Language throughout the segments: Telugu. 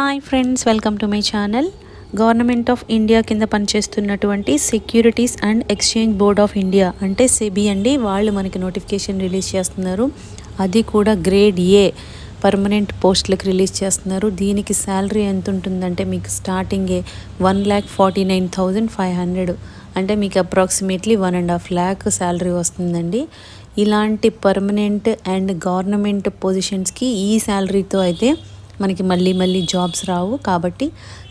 Hi friends welcome to my channel government of India కింద పనిచేస్తున్నటువంటి securities and exchange board of India అంటే సెబీ అండి వాళ్ళు మనకి నోటిఫికేషన్ రిలీజ్ చేస్తున్నారు. అది కూడా గ్రేడ్ ఏ పర్మనెంట్ పోస్టులకు రిలీజ్ చేస్తున్నారు. దీనికి శాలరీ ఎంత ఉంటుందంటే మీకు స్టార్టింగే one lakh forty nine thousand five hundred అంటే మీకు approximately one and half lakh salary వస్తుందండి. ఇలాంటి పర్మనెంట్ అండ్ గవర్నమెంట్ పొజిషన్స్కి ఈ శాలరీతో అయితే మనకి మళ్ళీ మళ్ళీ జాబ్స్ రావు కాబట్టి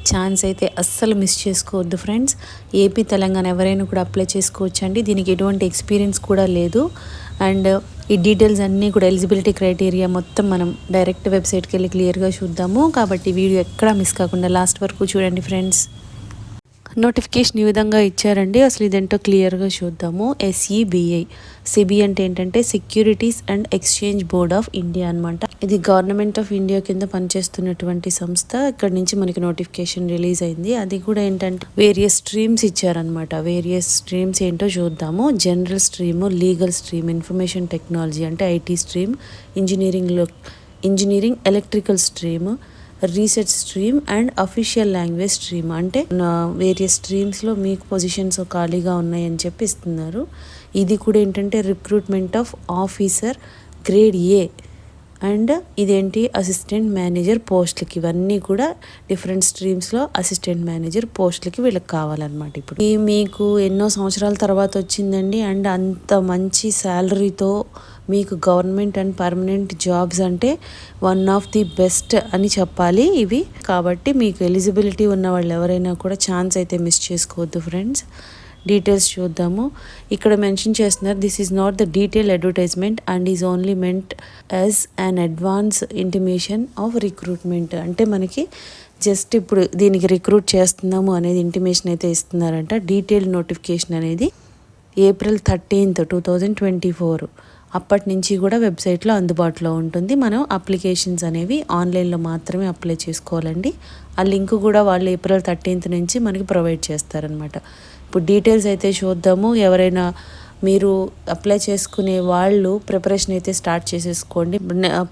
ఛాన్స్ అయితే అస్సలు మిస్ చేసుకోవద్దు ఫ్రెండ్స్. ఏపీ తెలంగాణ ఎవరైనా కూడా అప్లై చేసుకోవచ్చు అండి దీనికి ఎటువంటి ఎక్స్పీరియన్స్ కూడా లేదు. అండ్ ఈ డీటెయిల్స్ అన్నీ కూడా ఎలిజిబిలిటీ క్రైటీరియా మొత్తం మనం డైరెక్ట్ వెబ్సైట్కి వెళ్ళి క్లియర్గా చూద్దాము. కాబట్టి వీడియో ఎక్కడా మిస్ కాకుండా లాస్ట్ వరకు చూడండి ఫ్రెండ్స్. నోటిఫికేషన్ ఈ విధంగా ఇచ్చారండి. అసలు ఇదేంటో క్లియర్గా చూద్దాము. ఎస్ఈబిఐ సిబి అంటే ఏంటంటే securities and exchange board of India అనమాట ఇది గవర్నమెంట్ ఆఫ్ ఇండియా కింద పనిచేస్తున్నటువంటి సంస్థ. ఇక్కడ నుంచి మనకి నోటిఫికేషన్ రిలీజ్ అయింది. అది కూడా ఏంటంటే వేరియస్ స్ట్రీమ్స్ ఇచ్చారనమాట వేరియస్ స్ట్రీమ్స్ ఏంటో చూద్దాము. General stream legal stream information technology అంటే ఐటీ స్ట్రీమ్ ఇంజనీరింగ్లో engineering electrical stream research stream and official language stream అంటే వేరియస్ స్ట్రీమ్స్లో మీకు పొజిషన్స్ ఖాళీగా ఉన్నాయని చెప్పి ఇస్తున్నారు. ఇది కూడా ఏంటంటే recruitment of officer grade A and ఇదేంటి? అసిస్టెంట్ మేనేజర్ పోస్ట్లకి. ఇవన్నీ కూడా డిఫరెంట్ స్ట్రీమ్స్లో అసిస్టెంట్ మేనేజర్ పోస్ట్లకి వీళ్ళకి కావాలన్నమాట ఇప్పుడు. ఈ మీకు ఎన్నో సంవత్సరాల తర్వాత వచ్చిందండి. అండ్ అంత మంచి శాలరీతో మీకు గవర్నమెంట్ అండ్ పర్మనెంట్ జాబ్స్ అంటే వన్ ఆఫ్ ది బెస్ట్ అని చెప్పాలి ఇవి. కాబట్టి మీకు ఎలిజిబిలిటీ ఉన్న వాళ్ళు ఎవరైనా కూడా ఛాన్స్ అయితే మిస్ చేసుకోవద్దు ఫ్రెండ్స్ డీటెయిల్స్ చూద్దాము. ఇక్కడ మెన్షన్ చేస్తున్నారు this is not the detail advertisement and is only meant as an advance intimation of recruitment అంటే మనకి జస్ట్ ఇప్పుడు దీనికి రిక్రూట్ చేస్తున్నాము అనేది ఇంటిమేషన్ అయితే ఇస్తున్నారంట. డీటెయిల్ నోటిఫికేషన్ అనేది April thirteenth two thousand twenty four అప్పటి నుంచి కూడా వెబ్సైట్లో అందుబాటులో ఉంటుంది. మనం అప్లికేషన్స్ అనేవి ఆన్లైన్లో మాత్రమే అప్లై చేసుకోవాలండి. ఆ లింక్ కూడా వాళ్ళు ఏప్రిల్ థర్టీన్త్ నుంచి మనకి ప్రొవైడ్ చేస్తారనమాట ఇప్పుడు డీటెయిల్స్ అయితే చూద్దాము ఎవరైనా మీరు అప్లై చేసుకునే వాళ్ళు ప్రిపరేషన్ అయితే స్టార్ట్ చేసేసుకోండి.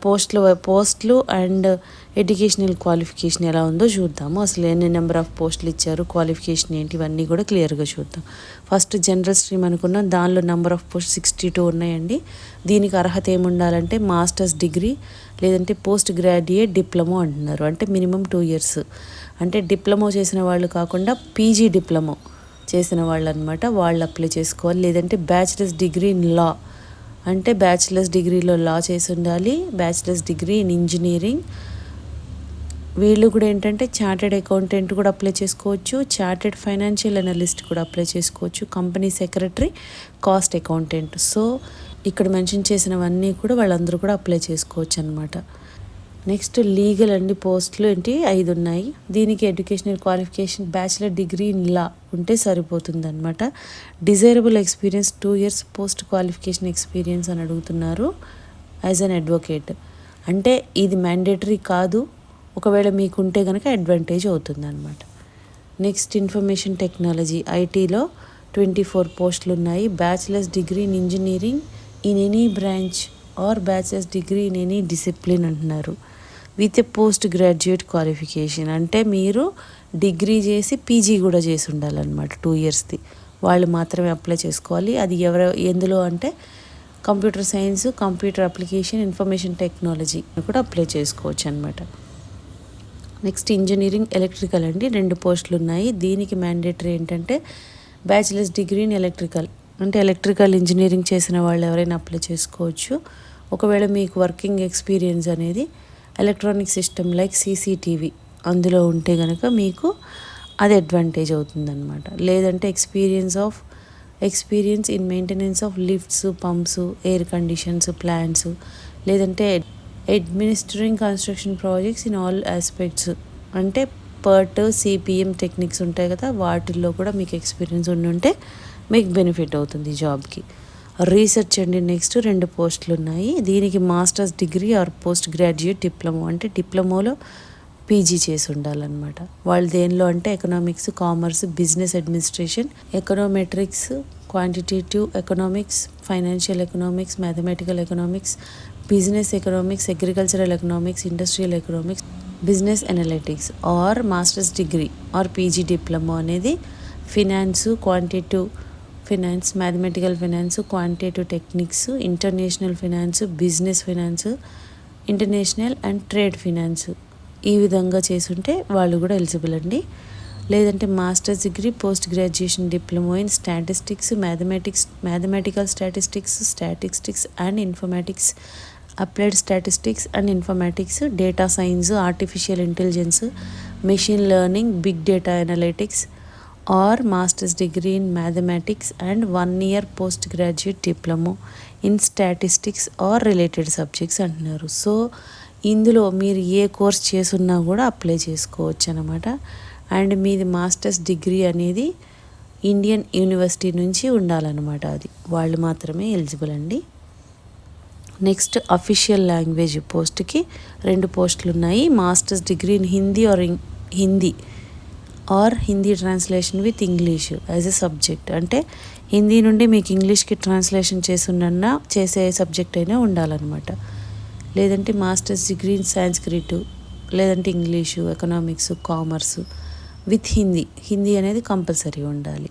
పోస్ట్లు పోస్ట్లు అండ్ ఎడ్యుకేషనల్ క్వాలిఫికేషన్ ఎలా ఉందో చూద్దాము. అసలు ఎన్ని నెంబర్ ఆఫ్ పోస్టులు ఇచ్చారు క్వాలిఫికేషన్ ఏంటి ఇవన్నీ కూడా క్లియర్గా చూద్దాం. ఫస్ట్ జనరల్ స్ట్రీమ్ అనుకున్నాం దానిలో number of post sixty two ఉన్నాయండి. దీనికి అర్హత ఏముండాలంటే మాస్టర్స్ డిగ్రీ లేదంటే పోస్ట్ గ్రాడ్యుయేట్ డిప్లొమో అంటున్నారు. అంటే మినిమం టూ ఇయర్స్ అంటే డిప్లొమో చేసిన వాళ్ళు కాకుండా పీజీ డిప్లొమో చేసిన వాళ్ళు అనమాట వాళ్ళు అప్లై చేసుకోవాలి. లేదంటే బ్యాచిలర్స్ డిగ్రీ ఇన్ లా అంటే బ్యాచిలర్స్ డిగ్రీలో లా చేసి ఉండాలి. బ్యాచిలర్స్ డిగ్రీ ఇన్ ఇంజనీరింగ్ వీళ్ళు కూడా ఏంటంటే చార్టెడ్ అకౌంటెంట్ కూడా అప్లై చేసుకోవచ్చు. చార్టెడ్ ఫైనాన్షియల్ అనలిస్ట్ కూడా అప్లై చేసుకోవచ్చు. Company secretary cost accountant so ఇక్కడ మెన్షన్ చేసినవన్నీ కూడా వాళ్ళందరూ కూడా అప్లై చేసుకోవచ్చు అనమాట నెక్స్ట్ లీగల్ అండి పోస్టులు ఏంటి? ఐదు ఉన్నాయి. దీనికి educational qualification bachelor degree in law ఉంటే సరిపోతుంది అనమాట desirable experience two years post qualification experience అని అడుగుతున్నారు యాజ్ అన్ అడ్వకేట్. అంటే ఇది మ్యాండేటరీ కాదు. ఒకవేళ మీకు ఉంటే కనుక అడ్వాంటేజ్ అవుతుంది అనమాట నెక్స్ట్ ఇన్ఫర్మేషన్ టెక్నాలజీ. ఐటీలో ట్వంటీ ఫోర్ పోస్టులు ఉన్నాయి. Bachelors degree in engineering in any branch or bachelors degree in any discipline అంటున్నారు. With a post graduate qualification. అంటే మీరు డిగ్రీ చేసి పీజీ కూడా చేసి ఉండాలన్నమాట టూ ఇయర్స్ది. వాళ్ళు మాత్రమే అప్లై చేసుకోవాలి. అది ఎవరు ఎందులో అంటే computer science computer application information technology కూడా అప్లై చేసుకోవచ్చు అనమాట నెక్స్ట్ ఇంజనీరింగ్ ఎలక్ట్రికల్ అండి. రెండు పోస్టులు ఉన్నాయి. దీనికి మ్యాండేటరీ ఏంటంటే బ్యాచిలర్స్ డిగ్రీ ఇన్ ఎలక్ట్రికల్. అంటే ఎలక్ట్రికల్ ఇంజనీరింగ్ చేసిన వాళ్ళు ఎవరైనా అప్లై చేసుకోవచ్చు. ఒకవేళ మీకు వర్కింగ్ ఎక్స్పీరియన్స్ అనేది ఎలక్ట్రానిక్ సిస్టమ్ లైక్ సీసీటీవీ అందులో ఉంటే కనుక మీకు అది అడ్వాంటేజ్ అవుతుందన్నమాట. లేదంటే experience of experience in maintenance of lifts pumps air conditions plants లేదంటే administering construction projects in all aspects అంటే పర్ట్ సిపిఎం టెక్నిక్స్ ఉంటాయి కదా వాటిల్లో కూడా మీకు ఎక్స్పీరియన్స్ ఉండి ఉంటే మీకు బెనిఫిట్ అవుతుంది జాబ్కి రీసెర్చ్ అండి నెక్స్ట్ రెండు పోస్టులు ఉన్నాయి దీనికి masters degree or post graduate diploma అంటే డిప్లొమోలో పీజీ చేసి ఉండాలన్నమాట. వాళ్ళు దేనిలో అంటే economics commerce business administration econometrics quantitative economics financial economics mathematical economics business economics agricultural economics industrial economics business analytics or masters degree or PG diploma అనేది finance quantitative finance mathematical finance quantitative techniques international finance business finance international and trade finance. ఈ విధంగా చేసుంటే వాళ్ళు కూడా ఎలిజిబుల్ అండి. లేదంటే masters degree post graduation diploma in statistics mathematics mathematical statistics statistics and informatics applied statistics and informatics data science artificial intelligence machine learning big data analytics or masters degree in mathematics and one year post graduate diploma in statistics or related subjects అంటున్నారు. సో ఇందులో మీరు ఏ కోర్స్ చేసున్నా కూడా అప్లై చేసుకోవచ్చు అనమాట అండ్ మీది మాస్టర్స్ డిగ్రీ అనేది ఇండియన్ యూనివర్సిటీ నుంచి ఉండాలన్నమాట అది. వాళ్ళు మాత్రమే ఎలిజిబుల్ అండి. నెక్స్ట్ అఫీషియల్ లాంగ్వేజ్ పోస్ట్కి రెండు పోస్టులు ఉన్నాయి masters degree in Hindi or Hindi. Or Hindi translation with English as a subject. అంటే హిందీ నుండి మీకు ఇంగ్లీష్కి ట్రాన్స్లేషన్ చేసున్న చేసే సబ్జెక్ట్ అయినా ఉండాలన్నమాట. లేదంటే మాస్టర్స్ డిగ్రీ ఇన్ సాంస్క్రిట్ లేదంటే English economics commerce with Hindi. Hindi అనేది కంపల్సరీ ఉండాలి.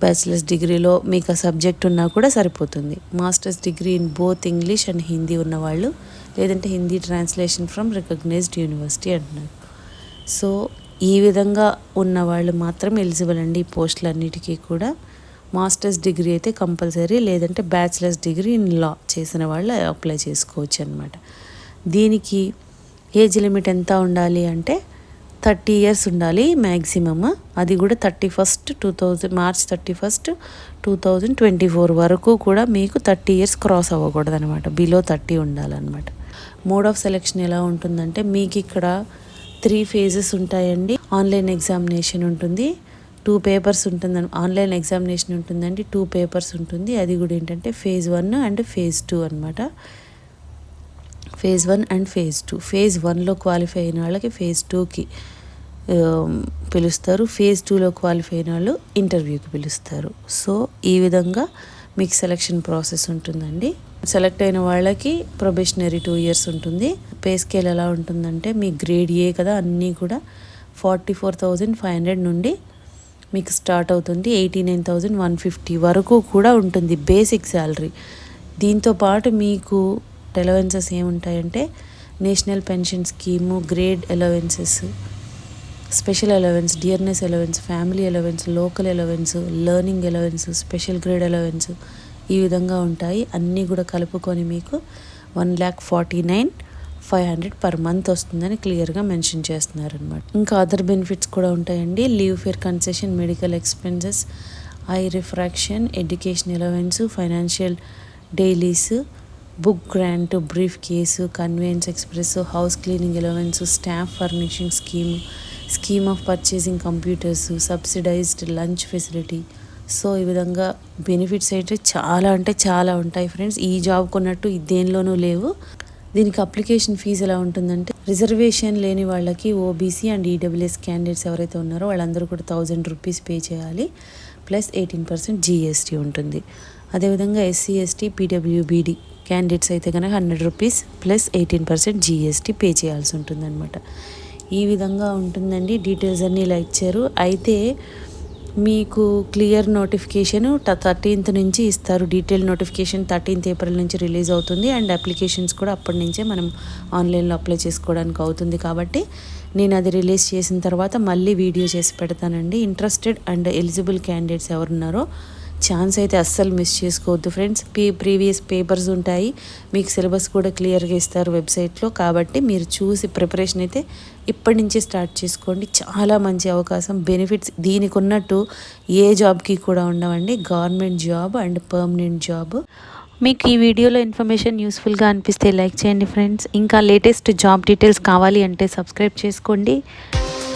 బ్యాచిలర్స్ డిగ్రీలో మీకు ఆ సబ్జెక్ట్ ఉన్నా కూడా సరిపోతుంది. Masters degree in both English and Hindi ఉన్నవాళ్ళు లేదంటే Hindi translation from recognized university అంటున్నారు. సో ఈ విధంగా ఉన్న వాళ్ళు మాత్రం ఎలిజిబుల్ అండి ఈ పోస్టులన్నిటికీ కూడా. మాస్టర్స్ డిగ్రీ అయితే కంపల్సరీ లేదంటే బ్యాచిలర్స్ డిగ్రీ ఇన్ లా చేసిన వాళ్ళు అప్లై చేసుకోవచ్చు అనమాట దీనికి ఏజ్ లిమిట్ ఎంత ఉండాలి అంటే థర్టీ ఇయర్స్ ఉండాలి మ్యాక్సిమమ్ అది కూడా thirty first two thousand March thirty first two thousand twenty four వరకు కూడా మీకు థర్టీ ఇయర్స్ క్రాస్ అవ్వకూడదు అనమాట బిలో థర్టీ ఉండాలన్నమాట. మోడ్ ఆఫ్ సెలెక్షన్ ఎలా ఉంటుందంటే మీకు ఇక్కడ త్రీ ఫేజెస్ ఉంటాయండి. ఆన్లైన్ ఎగ్జామినేషన్ ఉంటుంది. టూ పేపర్స్ ఉంటుంది ఆన్లైన్ ఎగ్జామినేషన్ ఉంటుందండి. టూ పేపర్స్ ఉంటుంది. అది కూడా ఏంటంటే phase one and phase two అనమాట phase one and phase two phase వన్లో క్వాలిఫై అయిన వాళ్ళకి ఫేజ్ టూకి పిలుస్తారు. ఫేజ్ టూలో క్వాలిఫై అయిన వాళ్ళు ఇంటర్వ్యూకి పిలుస్తారు. సో ఈ విధంగా మీకు సెలక్షన్ ప్రాసెస్ ఉంటుందండి. సెలెక్ట్ అయిన వాళ్ళకి ప్రొబేషనరీ టూ ఇయర్స్ ఉంటుంది. పే స్కేల్ ఎలా ఉంటుందంటే మీ గ్రేడ్ ఏ కదా అన్నీ కూడా forty four thousand five hundred నుండి మీకు స్టార్ట్ అవుతుంది. Eighty nine thousand one fifty వరకు కూడా ఉంటుంది బేసిక్ శాలరీ దీంతో పాటు మీకు allowances ఏముంటాయంటే national pension scheme grade allowances special allowance dearness allowance family allowance local allowance learning allowance special grade allowance ఈ విధంగా ఉంటాయి. అన్నీ కూడా కలుపుకొని మీకు one lakh forty nine five hundred per month వస్తుందని క్లియర్గా మెన్షన్ చేస్తున్నారు అనమాట ఇంకా అదర్ బెనిఫిట్స్ కూడా ఉంటాయండి. Leave fare concession medical expenses eye refraction education allowance financial dailies book grant briefcase convenience express house cleaning allowance staff furnishing scheme scheme of purchasing computers subsidized lunch facility. So ఈ విధంగా బెనిఫిట్స్ అయితే చాలా అంటే చాలా ఉంటాయి ఫ్రెండ్స్. ఈ జాబ్ కొన్నట్టు దేనిలోనూ లేవు. దీనికి అప్లికేషన్ ఫీజు ఎలా ఉంటుందంటే రిజర్వేషన్ లేని వాళ్ళకి ఓబీసీ అండ్ ఈడబ్ల్యూఎస్ క్యాండిడేట్స్ ఎవరైతే ఉన్నారో వాళ్ళందరూ కూడా థౌజండ్ రూపీస్ పే చేయాలి. ప్లస్ ఎయిటీన్ పర్సెంట్ జీఎస్టీ ఉంటుంది. అదేవిధంగా ఎస్సీ ఎస్టీ పీడబ్ల్యూబీడీ క్యాండిడేట్స్ అయితే కనుక hundred rupees plus eighteen percent GST pay చేయాల్సి ఉంటుందన్నమాట. ఈ విధంగా ఉంటుందండి. డీటెయిల్స్ అన్నీ ఇలా ఇచ్చారు. అయితే మీకు క్లియర్ నోటిఫికేషన్ థర్టీన్త్ నుంచి ఇస్తారు. డీటెయిల్ నోటిఫికేషన్ థర్టీన్త్ ఏప్రిల్ నుంచి రిలీజ్ అవుతుంది. అండ్ అప్లికేషన్స్ కూడా అప్పటి నుంచే మనం ఆన్లైన్లో అప్లై చేసుకోవడానికి అవుతుంది కాబట్టి నేను అది రిలీజ్ చేసిన తర్వాత మళ్ళీ వీడియో చేసి పెడతానండి. ఇంట్రెస్టెడ్ అండ్ ఎలిజిబుల్ క్యాండిడేట్స్ ఎవరున్నారో ఛాన్స్ అయితే అస్సలు మిస్ చేసుకోవద్దు ఫ్రెండ్స్. పీ ప్రీవియస్ పేపర్స్ ఉంటాయి. మీకు సిలబస్ కూడా క్లియర్గా ఇస్తారు వెబ్సైట్లో. కాబట్టి మీరు చూసి ప్రిపరేషన్ అయితే ఇప్పటి నుంచే స్టార్ట్ చేసుకోండి. చాలా మంచి అవకాశం బెనిఫిట్స్ దీనికి ఉన్నట్టు ఏ జాబ్కి కూడా ఉండవండి. Government job and permanent job. మీకు ఈ వీడియోలో ఇన్ఫర్మేషన్ యూస్ఫుల్గా అనిపిస్తే లైక్ చేయండి ఫ్రెండ్స్. ఇంకా లేటెస్ట్ జాబ్ డీటెయిల్స్ కావాలి అంటే సబ్స్క్రైబ్ చేసుకోండి.